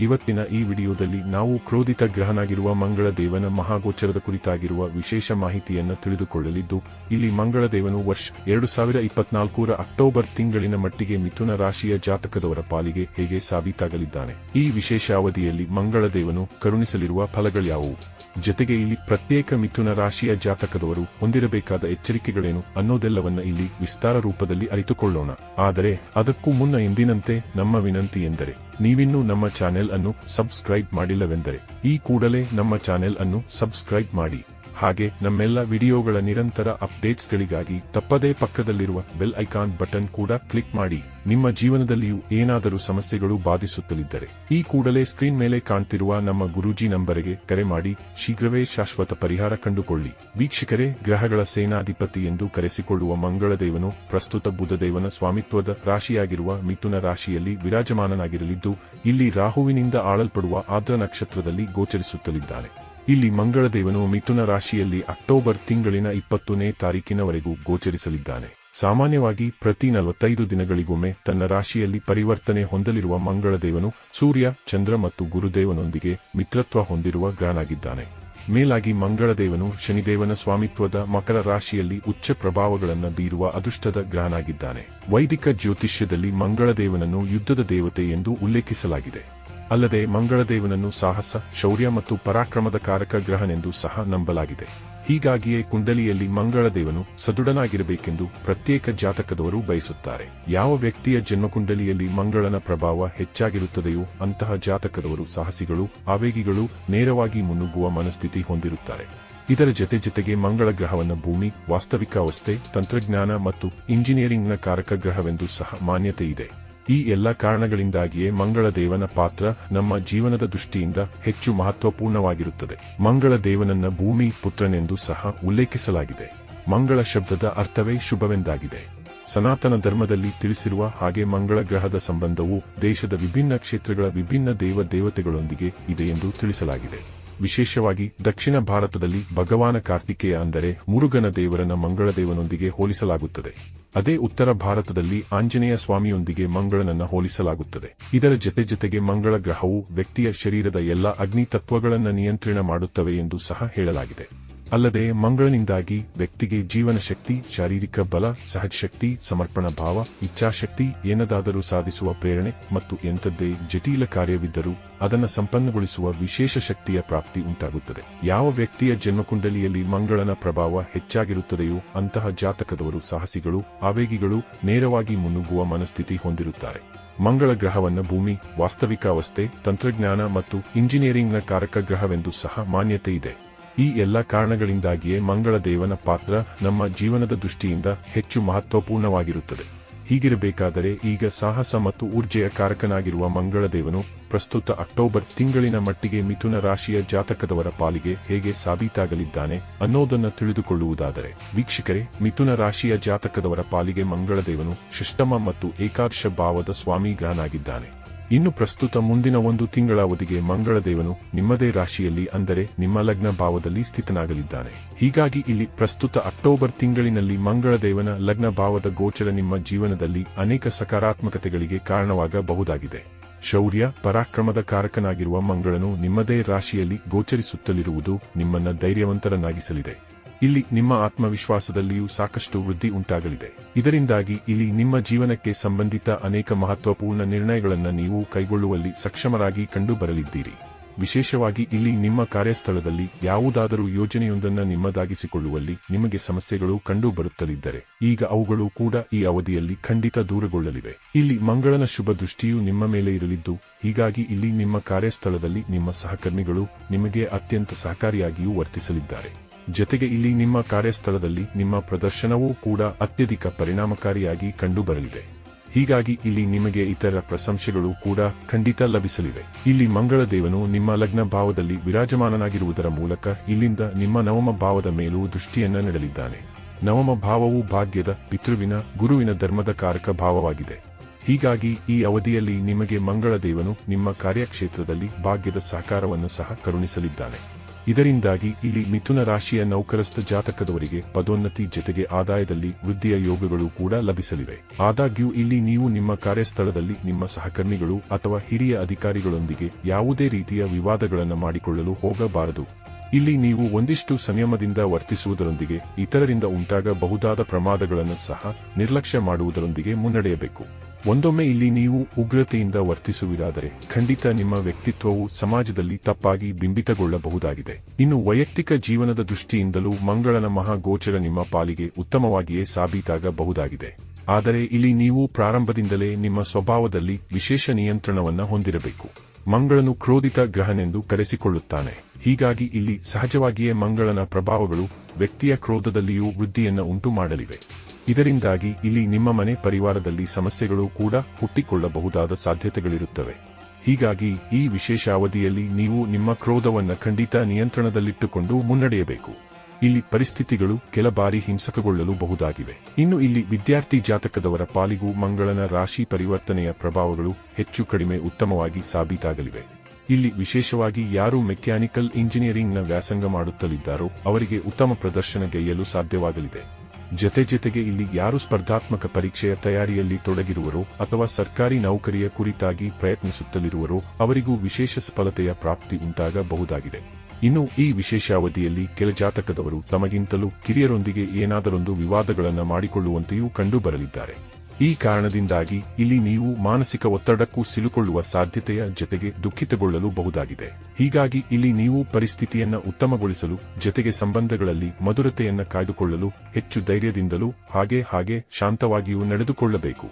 ಇವತ್ತಿನ ಈ ವಿಡಿಯೋದಲ್ಲಿ ನಾವು ಕ್ರೋಧಿತ ಗ್ರಹನಾಗಿರುವ ಮಂಗಳ ದೇವನ ಮಹಾಗೋಚರದ ಕುರಿತಾಗಿರುವ ವಿಶೇಷ ಮಾಹಿತಿಯನ್ನು ತಿಳಿದುಕೊಳ್ಳಲಿದ್ದು, ಇಲ್ಲಿ ಮಂಗಳ ದೇವನು ವರ್ಷ ಎರಡು ಸಾವಿರ ಅಕ್ಟೋಬರ್ ತಿಂಗಳಿನ ಮಟ್ಟಿಗೆ ಮಿಥುನ ರಾಶಿಯ ಜಾತಕದವರ ಪಾಲಿಗೆ ಹೇಗೆ ಸಾಬೀತಾಗಲಿದ್ದಾನೆ. ಈ ವಿಶೇಷ ಅವಧಿಯಲ್ಲಿ ಮಂಗಳ ದೇವನು ಕರುಣಿಸಲಿರುವ ಫಲಗಳ್ಯಾವುವು ಜೊತೆಗೆ ಇಲ್ಲಿ ಪ್ರತ್ಯೇಕ ಮಿಥುನ ರಾಶಿಯ ಜಾತಕದವರು ಹೊಂದಿರಬೇಕಾದ ಎಚ್ಚರಿಕೆಗಳೇನು ಅನ್ನೋದೆಲ್ಲವನ್ನ ಇಲ್ಲಿ ವಿಸ್ತಾರ ರೂಪದಲ್ಲಿ ಅರಿತುಕೊಳ್ಳೋಣ. ಆದರೆ ಅದಕ್ಕೂ ಮುನ್ನ ಎಂದಿನಂತೆ ನಮ್ಮ ವಿನಂತಿ ಎಂದರೆ, ನೀವಿನ್ನೂ ನಮ್ಮ ಚಾನೆಲ್ ಅನ್ನು ಸಬ್ಸ್ಕ್ರೈಬ್ ಮಾಡಿಲ್ಲವೆಂದರೆ ಈ ಕೂಡಲೇ ನಮ್ಮ ಚಾನೆಲ್ ಅನ್ನು ಸಬ್ಸ್ಕ್ರೈಬ್ ಮಾಡಿ. ಹಾಗೆ ನಮ್ಮೆಲ್ಲ ವಿಡಿಯೋಗಳ ನಿರಂತರ ಅಪ್ಡೇಟ್ಸ್ಗಳಿಗಾಗಿ ತಪ್ಪದೇ ಪಕ್ಕದಲ್ಲಿರುವ ಬೆಲ್ ಐಕಾನ್ ಬಟನ್ ಕೂಡ ಕ್ಲಿಕ್ ಮಾಡಿ. ನಿಮ್ಮ ಜೀವನದಲ್ಲಿಯೂ ಏನಾದರೂ ಸಮಸ್ಯೆಗಳು ಬಾಧಿಸುತ್ತಲಿದ್ದರೆ ಈ ಕೂಡಲೇ ಸ್ಕ್ರೀನ್ ಮೇಲೆ ಕಾಣ್ತಿರುವ ನಮ್ಮ ಗುರೂಜಿ ನಂಬರಿಗೆ ಕರೆ ಮಾಡಿ. ಶೀಘ್ರವೇ ಶಾಶ್ವತ ಪರಿಹಾರ ಕಂಡುಕೊಳ್ಳಿ. ವೀಕ್ಷಕರೇ, ಗ್ರಹಗಳ ಸೇನಾಧಿಪತಿ ಎಂದು ಕರೆಸಿಕೊಳ್ಳುವ ಮಂಗಳದೇವನು ಪ್ರಸ್ತುತ ಬುಧದೇವನ ಸ್ವಾಮಿತ್ವದ ರಾಶಿಯಾಗಿರುವ ಮಿಥುನ ರಾಶಿಯಲ್ಲಿ ವಿರಾಜಮಾನನಾಗಿರಲಿದ್ದು, ಇಲ್ಲಿ ರಾಹುವಿನಿಂದ ಆಳಲ್ಪಡುವ ಆದ್ರ ನಕ್ಷತ್ರದಲ್ಲಿ ಗೋಚರಿಸುತ್ತಲಿದ್ದಾನೆ. ಇಲ್ಲಿ ಮಂಗಳದೇವನು ಮಿಥುನ ರಾಶಿಯಲ್ಲಿ ಅಕ್ಟೋಬರ್ ತಿಂಗಳಿನ ಇಪ್ಪತ್ತನೇ ತಾರೀಕಿನವರೆಗೂ ಗೋಚರಿಸಲಿದ್ದಾನೆ. ಸಾಮಾನ್ಯವಾಗಿ ಪ್ರತಿ ನಲವತ್ತೈದು ದಿನಗಳಿಗೊಮ್ಮೆ ತನ್ನ ರಾಶಿಯಲ್ಲಿ ಪರಿವರ್ತನೆ ಹೊಂದಲಿರುವ ಮಂಗಳದೇವನು ಸೂರ್ಯ, ಚಂದ್ರ ಮತ್ತು ಗುರುದೇವನೊಂದಿಗೆ ಮಿತ್ರತ್ವ ಹೊಂದಿರುವ ಗ್ರಹನಾಗಿದ್ದಾನೆ. ಮೇಲಾಗಿ ಮಂಗಳದೇವನು ಶನಿದೇವನ ಸ್ವಾಮಿತ್ವದ ಮಕರ ರಾಶಿಯಲ್ಲಿ ಉಚ್ಚ ಪ್ರಭಾವಗಳನ್ನು ಬೀರುವ ಅದೃಷ್ಟದ ಗ್ರಹನಾಗಿದ್ದಾನೆ. ವೈದಿಕ ಜ್ಯೋತಿಷ್ಯದಲ್ಲಿ ಮಂಗಳದೇವನನ್ನು ಯುದ್ಧದ ದೇವತೆ ಎಂದು ಉಲ್ಲೇಖಿಸಲಾಗಿದೆ. ಅಲ್ಲದೆ ಮಂಗಳದೇವನನ್ನು ಸಾಹಸ, ಶೌರ್ಯ ಮತ್ತು ಪರಾಕ್ರಮದ ಕಾರಕ ಗ್ರಹನೆಂದು ಸಹ ನಂಬಲಾಗಿದೆ. ಹೀಗಾಗಿಯೇ ಕುಂಡಲಿಯಲ್ಲಿ ಮಂಗಳದೇವನು ಸದೃಢನಾಗಿರಬೇಕೆಂದು ಪ್ರತ್ಯೇಕ ಜಾತಕದವರು ಬಯಸುತ್ತಾರೆ. ಯಾವ ವ್ಯಕ್ತಿಯ ಜನ್ಮಕುಂಡಲಿಯಲ್ಲಿ ಮಂಗಳನ ಪ್ರಭಾವ ಹೆಚ್ಚಾಗಿರುತ್ತದೆಯೋ ಅಂತಹ ಜಾತಕದವರು ಸಾಹಸಿಗಳು, ಆವೇಗಿಗಳು ನೇರವಾಗಿ ಮುನ್ನುಗ್ಗುವ ಮನಸ್ಥಿತಿ ಹೊಂದಿರುತ್ತಾರೆ. ಇದರ ಜತೆ ಜತೆಗೆ ಮಂಗಳ ಗ್ರಹವನ್ನು ಭೂಮಿ, ವಾಸ್ತವಿಕ ಅವಸ್ಥೆ, ತಂತ್ರಜ್ಞಾನ ಮತ್ತು ಇಂಜಿನಿಯರಿಂಗ್ನ ಕಾರಕ ಗ್ರಹವೆಂದು ಸಹ ಮಾನ್ಯತೆ ಇದೆ ಈ ಎಲ್ಲ ಕಾರಣಗಳಿಂದಾಗಿಯೇ ಮಂಗಳ ದೇವನ ಪಾತ್ರ ನಮ್ಮ ಜೀವನದ ದೃಷ್ಟಿಯಿಂದ ಹೆಚ್ಚು ಮಹತ್ವಪೂರ್ಣವಾಗಿರುತ್ತದೆ. ಮಂಗಳ ದೇವನನ್ನ ಭೂಮಿ ಪುತ್ರನೆಂದು ಸಹ ಉಲ್ಲೇಖಿಸಲಾಗಿದೆ. ಮಂಗಳ ಶಬ್ದದ ಅರ್ಥವೇ ಶುಭವೆಂದಾಗಿದೆ. ಸನಾತನ ಧರ್ಮದಲ್ಲಿ ತಿಳಿಸಿರುವ ಹಾಗೆ ಮಂಗಳ ಗ್ರಹದ ಸಂಬಂಧವು ದೇಶದ ವಿಭಿನ್ನ ಕ್ಷೇತ್ರಗಳ ವಿಭಿನ್ನ ದೇವ ದೇವತೆಗಳೊಂದಿಗೆ ಇದೆ ಎಂದು ತಿಳಿಸಲಾಗಿದೆ. ವಿಶೇಷವಾಗಿ ದಕ್ಷಿಣ ಭಾರತದಲ್ಲಿ ಭಗವಾನ ಕಾರ್ತಿಕೇಯ ಅಂದರೆ ಮುರುಗನ ದೇವರನ್ನ ಮಂಗಳದೇವನೊಂದಿಗೆ ಹೋಲಿಸಲಾಗುತ್ತದೆ. ಅದೇ ಉತ್ತರ ಭಾರತದಲ್ಲಿ ಆಂಜನೇಯ ಸ್ವಾಮಿಯೊಂದಿಗೆ ಮಂಗಳನನ್ನ ಹೋಲಿಸಲಾಗುತ್ತದೆ. ಇದರ ಜತೆ ಜತೆಗೆ ಮಂಗಳ ಗ್ರಹವು ವ್ಯಕ್ತಿಯ ಶರೀರದ ಎಲ್ಲ ಅಗ್ನಿ ತತ್ವಗಳನ್ನು ನಿಯಂತ್ರಣ ಮಾಡುತ್ತವೆ ಎಂದು ಸಹ ಹೇಳಲಾಗಿದೆ. ಅಲ್ಲದೆ ಮಂಗಳನಿಂದಾಗಿ ವ್ಯಕ್ತಿಗೆ ಜೀವನ ಶಕ್ತಿ ಶಾರೀರಿಕ ಬಲ, ಸಹಜಶಕ್ತಿ, ಸಮರ್ಪಣ ಭಾವ, ಇಚ್ಛಾಶಕ್ತಿ ಏನದಾದರೂ ಸಾಧಿಸುವ ಪ್ರೇರಣೆ ಮತ್ತು ಎಂಥದ್ದೇ ಜಟಿಲ ಕಾರ್ಯವಿದ್ದರೂ ಅದನ್ನು ಸಂಪನ್ನಗೊಳಿಸುವ ವಿಶೇಷ ಶಕ್ತಿಯ ಪ್ರಾಪ್ತಿ ಉಂಟಾಗುತ್ತದೆ. ಯಾವ ವ್ಯಕ್ತಿಯ ಜನ್ಮಕುಂಡಲಿಯಲ್ಲಿ ಮಂಗಳನ ಪ್ರಭಾವ ಹೆಚ್ಚಾಗಿರುತ್ತದೆಯೋ ಅಂತಹ ಜಾತಕದವರು ಸಾಹಸಿಗಳು, ಆವೇಗಿಗಳು ನೇರವಾಗಿ ಮುನ್ನುಗ್ಗುವ ಮನಸ್ಥಿತಿ ಹೊಂದಿರುತ್ತಾರೆ. ಮಂಗಳ ಗ್ರಹವನ್ನು ಭೂಮಿ, ವಾಸ್ತವಿಕಾವಸ್ಥೆ, ತಂತ್ರಜ್ಞಾನ ಮತ್ತು ಇಂಜಿನಿಯರಿಂಗ್ನ ಕಾರಕ ಗ್ರಹವೆಂದು ಸಹ ಮಾನ್ಯತೆ ಇದೆ. ಈ ಎಲ್ಲ ಕಾರಣಗಳಿಂದಾಗಿಯೇ ಮಂಗಳ ದೇವನ ಪಾತ್ರ ನಮ್ಮ ಜೀವನದ ದೃಷ್ಟಿಯಿಂದ ಹೆಚ್ಚು ಮಹತ್ವಪೂರ್ಣವಾಗಿರುತ್ತದೆ. ಹೀಗಿರಬೇಕಾದರೆ ಈಗ ಸಾಹಸ ಮತ್ತು ಊರ್ಜೆಯ ಕಾರಕನಾಗಿರುವ ಮಂಗಳ ದೇವನು ಪ್ರಸ್ತುತ ಅಕ್ಟೋಬರ್ ತಿಂಗಳಿನ ಮಟ್ಟಿಗೆ ಮಿಥುನ ರಾಶಿಯ ಜಾತಕದವರ ಪಾಲಿಗೆ ಹೇಗೆ ಸಾಬೀತಾಗಲಿದ್ದಾನೆ ಅನ್ನೋದನ್ನು ತಿಳಿದುಕೊಳ್ಳುವುದಾದರೆ, ವೀಕ್ಷಕರೇ, ಮಿಥುನ ರಾಶಿಯ ಜಾತಕದವರ ಪಾಲಿಗೆ ಮಂಗಳ ದೇವನು ಷಷ್ಟಮ ಮತ್ತು ಏಕಾದಶ ಭಾವದ ಸ್ವಾಮಿ ಗ್ರಹನಾಗಿದ್ದಾನೆ ಇನ್ನು ಪ್ರಸ್ತುತ ಮುಂದಿನ ಒಂದು ತಿಂಗಳ ಅವಧಿಗೆ ಮಂಗಳ ದೇವನು ನಿಮ್ಮದೇ ರಾಶಿಯಲ್ಲಿ ಅಂದರೆ ನಿಮ್ಮ ಲಗ್ನ ಭಾವದಲ್ಲಿ ಸ್ಥಿತನಾಗಲಿದ್ದಾನೆ. ಹೀಗಾಗಿ ಇಲ್ಲಿ ಪ್ರಸ್ತುತ ಅಕ್ಟೋಬರ್ ತಿಂಗಳಿನಲ್ಲಿ ಮಂಗಳ ದೇವನ ಲಗ್ನ ಭಾವದ ಗೋಚರ ನಿಮ್ಮ ಜೀವನದಲ್ಲಿ ಅನೇಕ ಸಕಾರಾತ್ಮಕತೆಗಳಿಗೆ ಕಾರಣವಾಗಬಹುದಾಗಿದೆ. ಶೌರ್ಯ, ಪರಾಕ್ರಮದ ಕಾರಕನಾಗಿರುವ ಮಂಗಳನು ನಿಮ್ಮದೇ ರಾಶಿಯಲ್ಲಿ ಗೋಚರಿಸುತ್ತಲಿರುವುದು ನಿಮ್ಮನ್ನ ಧೈರ್ಯವಂತರನ್ನಾಗಿಸಲಿದೆ. ಇಲ್ಲಿ ನಿಮ್ಮ ಆತ್ಮವಿಶ್ವಾಸದಲ್ಲಿಯೂ ಸಾಕಷ್ಟು ವೃದ್ಧಿ ಉಂಟಾಗಲಿದೆ. ಇದರಿಂದಾಗಿ ಇಲ್ಲಿ ನಿಮ್ಮ ಜೀವನಕ್ಕೆ ಸಂಬಂಧಿತ ಅನೇಕ ಮಹತ್ವಪೂರ್ಣ ನಿರ್ಣಯಗಳನ್ನು ನೀವು ಕೈಗೊಳ್ಳುವಲ್ಲಿ ಸಕ್ಷಮರಾಗಿ ಕಂಡುಬರಲಿದ್ದೀರಿ. ವಿಶೇಷವಾಗಿ ಇಲ್ಲಿ ನಿಮ್ಮ ಕಾರ್ಯಸ್ಥಳದಲ್ಲಿ ಯಾವುದಾದರೂ ಯೋಜನೆಯೊಂದನ್ನು ನಿಮ್ಮದಾಗಿಸಿಕೊಳ್ಳುವಲ್ಲಿ ನಿಮಗೆ ಸಮಸ್ಯೆಗಳು ಕಂಡುಬರುತ್ತಲಿದ್ದರೆ, ಈಗ ಅವುಗಳು ಕೂಡ ಈ ಅವಧಿಯಲ್ಲಿ ಖಂಡಿತ ದೂರಗೊಳ್ಳಲಿವೆ. ಇಲ್ಲಿ ಮಂಗಳನ ಶುಭ ದೃಷ್ಟಿಯು ನಿಮ್ಮ ಮೇಲೆ ಇರಲಿದ್ದು, ಹೀಗಾಗಿ ಇಲ್ಲಿ ನಿಮ್ಮ ಕಾರ್ಯಸ್ಥಳದಲ್ಲಿ ನಿಮ್ಮ ಸಹಕರ್ಮಿಗಳು ನಿಮಗೆ ಅತ್ಯಂತ ಸಹಕಾರಿಯಾಗಿಯೂ ವರ್ತಿಸಲಿದ್ದಾರೆ. ಜೊತೆಗೆ ಇಲ್ಲಿ ನಿಮ್ಮ ಕಾರ್ಯಸ್ಥಳದಲ್ಲಿ ನಿಮ್ಮ ಪ್ರದರ್ಶನವೂ ಕೂಡ ಅತ್ಯಧಿಕ ಪರಿಣಾಮಕಾರಿಯಾಗಿ ಕಂಡುಬರಲಿದೆ. ಹೀಗಾಗಿ ಇಲ್ಲಿ ನಿಮಗೆ ಇತರ ಪ್ರಶಂಸೆಗಳು ಕೂಡ ಖಂಡಿತ ಲಭಿಸಲಿವೆ. ಇಲ್ಲಿ ಮಂಗಳ ದೇವನು ನಿಮ್ಮ ಲಗ್ನ ಭಾವದಲ್ಲಿ ವಿರಾಜಮಾನನಾಗಿರುವುದರ ಮೂಲಕ ಇಲ್ಲಿಂದ ನಿಮ್ಮ ನವಮ ಭಾವದ ಮೇಲೂ ದೃಷ್ಟಿಯನ್ನ ನೀಡಲಿದ್ದಾನೆ. ನವಮ ಭಾವವು ಭಾಗ್ಯದ, ಪಿತೃವಿನ, ಗುರುವಿನ ಧರ್ಮದ ಕಾರಕ ಭಾವವಾಗಿದೆ. ಹೀಗಾಗಿ ಈ ಅವಧಿಯಲ್ಲಿ ನಿಮಗೆ ಮಂಗಳ ದೇವನು ನಿಮ್ಮ ಕಾರ್ಯಕ್ಷೇತ್ರದಲ್ಲಿ ಭಾಗ್ಯದ ಸಹಕಾರವನ್ನು ಸಹ ಕರುಣಿಸಲಿದ್ದಾನೆ. ಇದರಿಂದಾಗಿ ಇಲ್ಲಿ ಮಿಥುನ ರಾಶಿಯ ನೌಕರಸ್ಥ ಜಾತಕದವರಿಗೆ ಪದೋನ್ನತಿ ಜೊತೆಗೆ ಆದಾಯದಲ್ಲಿ ವೃದ್ಧಿಯ ಯೋಗಗಳು ಕೂಡ ಲಭಿಸಲಿವೆ. ಆದಾಗ್ಯೂ ಇಲ್ಲಿ ನೀವು ನಿಮ್ಮ ಕಾರ್ಯಸ್ಥಳದಲ್ಲಿ ನಿಮ್ಮ ಸಹಕರ್ಮಿಗಳು ಅಥವಾ ಹಿರಿಯ ಅಧಿಕಾರಿಗಳೊಂದಿಗೆ ಯಾವುದೇ ರೀತಿಯ ವಿವಾದಗಳನ್ನು ಮಾಡಿಕೊಳ್ಳಲು ಹೋಗಬಾರದು. ಇಲ್ಲಿ ನೀವು ಒಂದಿಷ್ಟು ಸಂಯಮದಿಂದ ವರ್ತಿಸುವುದರೊಂದಿಗೆ ಇತರರಿಂದ ಉಂಟಾಗಬಹುದಾದ ಪ್ರಮಾದಗಳನ್ನು ಸಹ ನಿರ್ಲಕ್ಷ್ಯ ಮಾಡುವುದರೊಂದಿಗೆ ಮುನ್ನಡೆಯಬೇಕು. ಒಂದೊಮ್ಮೆ ಇಲ್ಲಿ ನೀವು ಉಗ್ರತೆಯಿಂದ ವರ್ತಿಸುವುದಾದರೆ ಖಂಡಿತ ನಿಮ್ಮ ವ್ಯಕ್ತಿತ್ವವು ಸಮಾಜದಲ್ಲಿ ತಪ್ಪಾಗಿ ಬಿಂಬಿತಗೊಳ್ಳಬಹುದಾಗಿದೆ. ಇನ್ನು ವೈಯಕ್ತಿಕ ಜೀವನದ ದೃಷ್ಟಿಯಿಂದಲೂ ಮಂಗಳನ ಮಹಾಗೋಚರ ನಿಮ್ಮ ಪಾಲಿಗೆ ಉತ್ತಮವಾಗಿಯೇ ಸಾಬೀತಾಗಬಹುದಾಗಿದೆ. ಆದರೆ ಇಲ್ಲಿ ನೀವು ಪ್ರಾರಂಭದಿಂದಲೇ ನಿಮ್ಮ ಸ್ವಭಾವದಲ್ಲಿ ವಿಶೇಷ ನಿಯಂತ್ರಣವನ್ನು ಹೊಂದಿರಬೇಕು. ಮಂಗಳನು ಕ್ರೋಧಿತ ಗ್ರಹನೆಂದು ಕರೆಸಿಕೊಳ್ಳುತ್ತಾನೆ. ಹೀಗಾಗಿ ಇಲ್ಲಿ ಸಹಜವಾಗಿಯೇ ಮಂಗಳನ ಪ್ರಭಾವಗಳು ವ್ಯಕ್ತಿಯ ಕ್ರೋಧದಲ್ಲಿಯೂ ವೃದ್ಧಿಯನ್ನು ಉಂಟು ಮಾಡಲಿವೆ ಇದರಿಂದಾಗಿ ಇಲ್ಲಿ ನಿಮ್ಮ ಮನೆ ಪರಿವಾರದಲ್ಲಿ ಸಮಸ್ಯೆಗಳು ಕೂಡ ಹುಟ್ಟಿಕೊಳ್ಳಬಹುದಾದ ಸಾಧ್ಯತೆಗಳಿರುತ್ತವೆ. ಹೀಗಾಗಿ ಈ ವಿಶೇಷ ಅವಧಿಯಲ್ಲಿ ನೀವು ನಿಮ್ಮ ಕ್ರೋಧವನ್ನು ಖಂಡಿತ ನಿಯಂತ್ರಣದಲ್ಲಿಟ್ಟುಕೊಂಡು ಮುನ್ನಡೆಯಬೇಕು. ಇಲ್ಲಿ ಪರಿಸ್ಥಿತಿಗಳು ಕೆಲ ಬಾರಿ ಹಿಂಸಕಗೊಳ್ಳಲು ಬಹುದಾಗಿವೆ ಇನ್ನು ಇಲ್ಲಿ ವಿದ್ಯಾರ್ಥಿ ಜಾತಕದವರ ಪಾಲಿಗೂ ಮಂಗಳನ ರಾಶಿ ಪರಿವರ್ತನೆಯ ಪ್ರಭಾವಗಳು ಹೆಚ್ಚು ಕಡಿಮೆ ಉತ್ತಮವಾಗಿ ಸಾಬೀತಾಗಲಿವೆ. ಇಲ್ಲಿ ವಿಶೇಷವಾಗಿ ಯಾರು ಮೆಕ್ಯಾನಿಕಲ್ ಇಂಜಿನಿಯರಿಂಗ್ನ ವ್ಯಾಸಂಗ ಮಾಡುತ್ತಲಿದ್ದಾರೋ ಅವರಿಗೆ ಉತ್ತಮ ಪ್ರದರ್ಶನ ಗೈಯಲು ಸಾಧ್ಯವಾಗಲಿದೆ. ಜತೆ ಜತೆಗೆ ಇಲ್ಲಿ ಯಾರು ಸ್ಪರ್ಧಾತ್ಮಕ ಪರೀಕ್ಷೆಯ ತಯಾರಿಯಲ್ಲಿ ತೊಡಗಿರುವರೋ ಅಥವಾ ಸರ್ಕಾರಿ ನೌಕರಿಯ ಕುರಿತಾಗಿ ಪ್ರಯತ್ನಿಸುತ್ತಲಿರುವರೋ ಅವರಿಗೂ ವಿಶೇಷ ಸಫಲತೆಯ ಪ್ರಾಪ್ತಿ ಉಂಟಾಗಬಹುದಾಗಿದೆ. ಇನ್ನು ಈ ವಿಶೇಷ ಅವಧಿಯಲ್ಲಿ ಕೆಲ ಜಾತಕದವರು ತಮಗಿಂತಲೂ ಕಿರಿಯರೊಂದಿಗೆ ಏನಾದರೊಂದು ವಿವಾದಗಳನ್ನು ಮಾಡಿಕೊಳ್ಳುವಂತೆಯೂ ಕಂಡುಬರಲಿದ್ದಾರೆ. ಈ ಕಾರಣದಿಂದಾಗಿ ಇಲ್ಲಿ ನೀವು ಮಾನಸಿಕ ಒತ್ತಡಕ್ಕೂ ಸಿಲುಕೊಳ್ಳುವ ಸಾಧ್ಯತೆಯ ಜತೆಗೆ ದುಃಖಿತಗೊಳ್ಳಲು ಬಹುದಾಗಿದೆ. ಹೀಗಾಗಿ ಇಲ್ಲಿ ನೀವು ಪರಿಸ್ಥಿತಿಯನ್ನ ಉತ್ತಮಗೊಳಿಸಲು, ಜತೆಗೆ ಸಂಬಂಧಗಳಲ್ಲಿ ಮಧುರತೆಯನ್ನ ಕಾಯ್ದುಕೊಳ್ಳಲು, ಹೆಚ್ಚು ಧೈರ್ಯದಿಂದಲೂ ಹಾಗೆ ಹಾಗೆ ಶಾಂತವಾಗಿಯೂ ನಡೆದುಕೊಳ್ಳಬೇಕು.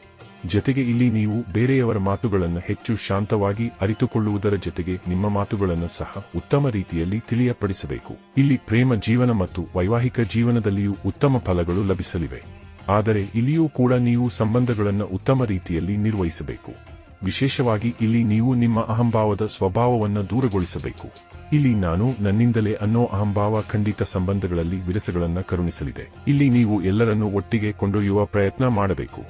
ಜತೆಗೆ ಇಲ್ಲಿ ನೀವು ಬೇರೆಯವರ ಮಾತುಗಳನ್ನು ಹೆಚ್ಚು ಶಾಂತವಾಗಿ ಅರಿತುಕೊಳ್ಳುವುದರ ಜೊತೆಗೆ ನಿಮ್ಮ ಮಾತುಗಳನ್ನು ಸಹ ಉತ್ತಮ ರೀತಿಯಲ್ಲಿ ತಿಳಿಯಪಡಿಸಬೇಕು. ಇಲ್ಲಿ ಪ್ರೇಮ ಜೀವನ ಮತ್ತು ವೈವಾಹಿಕ ಜೀವನದಲ್ಲಿಯೂ ಉತ್ತಮ ಫಲಗಳು ಲಭಿಸಲಿವೆ. ಆದರೆ ಇಲ್ಲಿಯೂ ಕೂಡ ನೀವು ಸಂಬಂಧಗಳನ್ನು ಉತ್ತಮ ರೀತಿಯಲ್ಲಿ ನಿರ್ವಹಿಸಬೇಕು. ವಿಶೇಷವಾಗಿ ಇಲ್ಲಿ ನೀವು ನಿಮ್ಮ ಅಹಂಭಾವದ ಸ್ವಭಾವವನ್ನು ದೂರಗೊಳಿಸಬೇಕು. ಇಲ್ಲಿ ನಾನು ನನ್ನಿಂದಲೇ ಅನ್ನೋ ಅಹಂಭಾವ ಖಂಡಿತ ಸಂಬಂಧಗಳಲ್ಲಿ ವಿರಸಗಳನ್ನು ಕರುಣಿಸಲಿದೆ. ಇಲ್ಲಿ ನೀವು ಎಲ್ಲರನ್ನು ಒಟ್ಟಿಗೆ ಕೊಂಡೊಯ್ಯುವ ಪ್ರಯತ್ನ ಮಾಡಬೇಕು.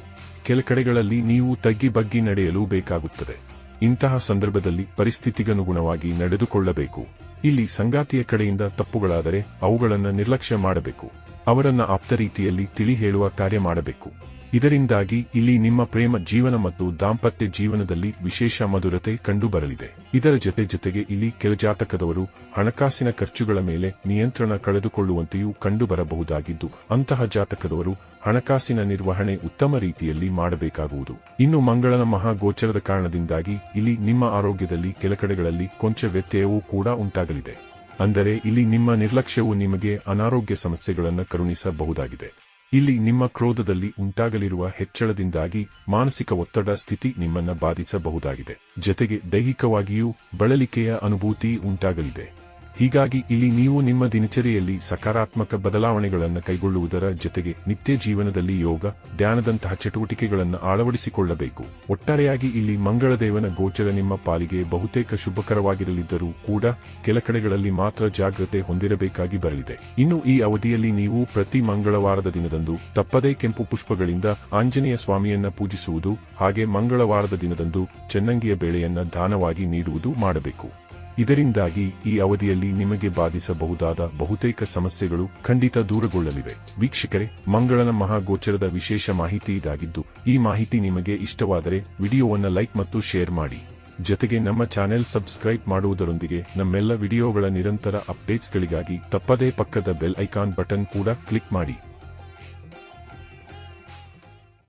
ಕೆಲ ಕಡೆಗಳಲ್ಲಿ ನೀವು ತಗ್ಗಿ ಬಗ್ಗಿ ನಡೆಯಲು ಬೇಕಾಗುತ್ತದೆ. ಇಂತಹ ಸಂದರ್ಭದಲ್ಲಿ ಪರಿಸ್ಥಿತಿಗನುಗುಣವಾಗಿ ನಡೆದುಕೊಳ್ಳಬೇಕು. ಇಲ್ಲಿ ಸಂಗಾತಿಯ ಕಡೆಯಿಂದ ತಪ್ಪುಗಳಾದರೆ ಅವುಗಳನ್ನು ನಿರ್ಲಕ್ಷ್ಯ ಮಾಡಬೇಕು. ಅವರನ್ನ ಆಪ್ತ ರೀತಿಯಲ್ಲಿ ತಿಳಿ ಹೇಳುವ ಕಾರ್ಯ ಮಾಡಬೇಕು. ಇದರಿಂದಾಗಿ ಇಲ್ಲಿ ನಿಮ್ಮ ಪ್ರೇಮ ಜೀವನ ಮತ್ತು ದಾಂಪತ್ಯ ಜೀವನದಲ್ಲಿ ವಿಶೇಷ ಮಧುರತೆ ಕಂಡುಬರಲಿದೆ. ಇದರ ಜತೆ ಜತೆಗೆ ಇಲ್ಲಿ ಕೆಲ ಜಾತಕದವರು ಹಣಕಾಸಿನ ಖರ್ಚುಗಳ ಮೇಲೆ ನಿಯಂತ್ರಣ ಕಳೆದುಕೊಳ್ಳುವಂತೆಯೂ ಕಂಡುಬರಬಹುದಾಗಿದ್ದು, ಅಂತಹ ಜಾತಕದವರು ಹಣಕಾಸಿನ ನಿರ್ವಹಣೆ ಉತ್ತಮ ರೀತಿಯಲ್ಲಿ ಮಾಡಬೇಕಾಗುವುದು. ಇನ್ನು ಮಂಗಳನ ಮಹಾಗೋಚರದ ಕಾರಣದಿಂದಾಗಿ ಇಲ್ಲಿ ನಿಮ್ಮ ಆರೋಗ್ಯದಲ್ಲಿ ಕೆಲ ಕಡೆಗಳಲ್ಲಿ ಕೊಂಚ ವ್ಯತ್ಯಯವೂ ಕೂಡ ಉಂಟಾಗಲಿದೆ. ಅಂದರೆ ಇಲ್ಲಿ ನಿಮ್ಮ ನಿರ್ಲಕ್ಷ್ಯವು ನಿಮಗೆ ಅನಾರೋಗ್ಯ ಸಮಸ್ಯೆಗಳನ್ನು ಕರುಣಿಸಬಹುದಾಗಿದೆ. ಇಲ್ಲಿ ನಿಮ್ಮ ಕ್ರೋಧದಲ್ಲಿ ಉಂಟಾಗಲಿರುವ ಹೆಚ್ಚಳದಿಂದಾಗಿ ಮಾನಸಿಕ ಒತ್ತಡ ಸ್ಥಿತಿ ನಿಮ್ಮನ್ನ ಬಾಧಿಸಬಹುದಾಗಿದೆ. ಜತೆಗೆ ದೈಹಿಕವಾಗಿಯೂ ಬಳಲಿಕೆಯ ಅನುಭೂತಿ ಉಂಟಾಗಲಿದೆ. ಹೀಗಾಗಿ ಇಲ್ಲಿ ನೀವು ನಿಮ್ಮ ದಿನಚರಿಯಲ್ಲಿ ಸಕಾರಾತ್ಮಕ ಬದಲಾವಣೆಗಳನ್ನು ಕೈಗೊಳ್ಳುವುದರ ಜತೆಗೆ ನಿತ್ಯ ಜೀವನದಲ್ಲಿ ಯೋಗ, ಧ್ಯಾನದಂತಹ ಚಟುವಟಿಕೆಗಳನ್ನು ಅಳವಡಿಸಿಕೊಳ್ಳಬೇಕು. ಒಟ್ಟಾರೆಯಾಗಿ ಇಲ್ಲಿ ಮಂಗಳದೇವನ ಗೋಚರ ನಿಮ್ಮ ಪಾಲಿಗೆ ಬಹುತೇಕ ಶುಭಕರವಾಗಿರಲಿದ್ದರೂ ಕೂಡ ಕೆಲ ಕಡೆಗಳಲ್ಲಿ ಮಾತ್ರ ಜಾಗ್ರತೆ ಹೊಂದಿರಬೇಕಾಗಿ ಬರಲಿದೆ. ಇನ್ನು ಈ ಅವಧಿಯಲ್ಲಿ ನೀವು ಪ್ರತಿ ಮಂಗಳವಾರದ ದಿನದಂದು ತಪ್ಪದೇ ಕೆಂಪು ಪುಷ್ಪಗಳಿಂದ ಆಂಜನೇಯ ಸ್ವಾಮಿಯನ್ನ ಪೂಜಿಸುವುದು, ಹಾಗೆ ಮಂಗಳವಾರದ ದಿನದಂದು ಚೆನ್ನಂಗಿಯ ಬೇಳೆಯನ್ನ ದಾನವಾಗಿ ನೀಡುವುದು ಮಾಡಬೇಕು. ಇದರಿಂದಾಗಿ ಈ ಅವಧಿಯಲ್ಲಿ ನಿಮಗೆ ಬಾಧಿಸಬಹುದಾದ ಬಹುತೇಕ ಸಮಸ್ಯೆಗಳು ಖಂಡಿತ ದೂರಗೊಳ್ಳಲಿವೆ. ವೀಕ್ಷಕರೇ, ಮಂಗಳನ ಮಹಾಗೋಚರದ ವಿಶೇಷ ಮಾಹಿತಿ ಇದಾಗಿದ್ದು, ಈ ಮಾಹಿತಿ ನಿಮಗೆ ಇಷ್ಟವಾದರೆ ವಿಡಿಯೋವನ್ನು ಲೈಕ್ ಮತ್ತು ಶೇರ್ ಮಾಡಿ. ಜೊತೆಗೆ ನಮ್ಮ ಚಾನೆಲ್ ಸಬ್ಸ್ಕ್ರೈಬ್ ಮಾಡುವುದರೊಂದಿಗೆ ನಮ್ಮೆಲ್ಲ ವಿಡಿಯೋಗಳ ನಿರಂತರ ಅಪ್ಡೇಟ್ಸ್ಗಳಿಗಾಗಿ ತಪ್ಪದೇ ಪಕ್ಕದ ಬೆಲ್ ಐಕಾನ್ ಬಟನ್ ಕೂಡ ಕ್ಲಿಕ್ ಮಾಡಿ.